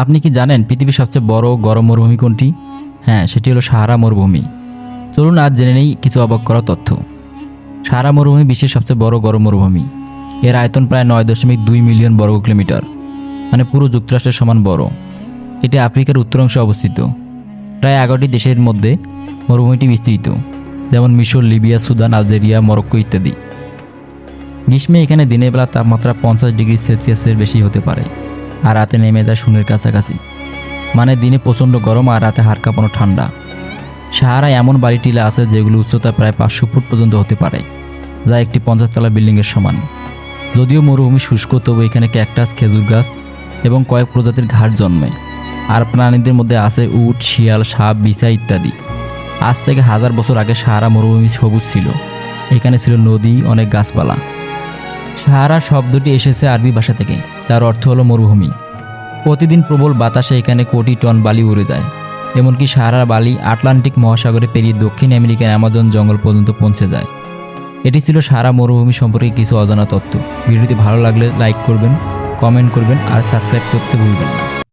আপনি কি জানেন পৃথিবীর সবচেয়ে বড় গরম মরুভূমি কোনটি? হ্যাঁ সেটি হলো সাহারা মরুভূমি। চলুন আজ জেনে নেই কিছু অবাক করা তথ্য। সাহারা মরুভূমি বিশ্বের সবচেয়ে বড় গরম মরুভূমি। এর আয়তন প্রায় নয় দশমিক দুই মিলিয়ন বর্গ কিলোমিটার মানে পুরো যুক্তরাষ্ট্রের সমান বড়। এটি আফ্রিকার উত্তর অংশে অবস্থিত। প্রায় এগারোটি দেশের মধ্যে মরুভূমিটি বিস্তৃত, যেমন মিশর, লিবিয়া, সুদান, আলজেরিয়া, মরক্কো ইত্যাদি। গ্রীষ্মে এখানে দিনের বেলা তাপমাত্রা পঞ্চাশ ডিগ্রি সেলসিয়াসের বেশি হতে পারে। আর রাতে নেমে যায় শূন্যের কাছাকাছি। মানে দিনে প্রচণ্ড গরম আর রাতে হাড় কাঁপানো ঠান্ডা। সাহারায় এমন বাড়ি টিলা আছে যেগুলো উচ্চতা প্রায় পাঁচশো ফুট পর্যন্ত হতে পারে, যা একটি পঞ্চাশতলা বিল্ডিংয়ের সমান। যদিও মরুভূমি শুষ্ক, তবু এখানে ক্যাকটাস, খেজুর গাছ এবং কয়েক প্রজাতির ঘাট জন্মে। আর প্রাণীদের মধ্যে আছে উট, শিয়াল, সাপ বিছা ইত্যাদি। আজ থেকে হাজার বছর আগে সাহারা মরুভূমি সবুজ ছিল। এখানে ছিল নদী, অনেক গাছপালা। সাহারা শব্দটি এসেছে আরবি ভাষা থেকে, যার অর্থ হলো মরুভূমি। প্রতিদিন প্রবল বাতাসে এখানে কোটি টন বালি উড়ে যায়, এমনকি সাহারা বালি আটলান্টিক মহাসাগরে পেরিয়ে দক্ষিণ আমেরিকার অ্যামাজন জঙ্গল পর্যন্ত পৌঁছে যায়। এটি ছিল সারা মরুভূমি সম্পর্কে কিছু অজানা তথ্য। ভিডিওটি ভালো লাগলে লাইক করবেন, কমেন্ট করবেন, আর সাবস্ক্রাইব করতে ভুলবেন না।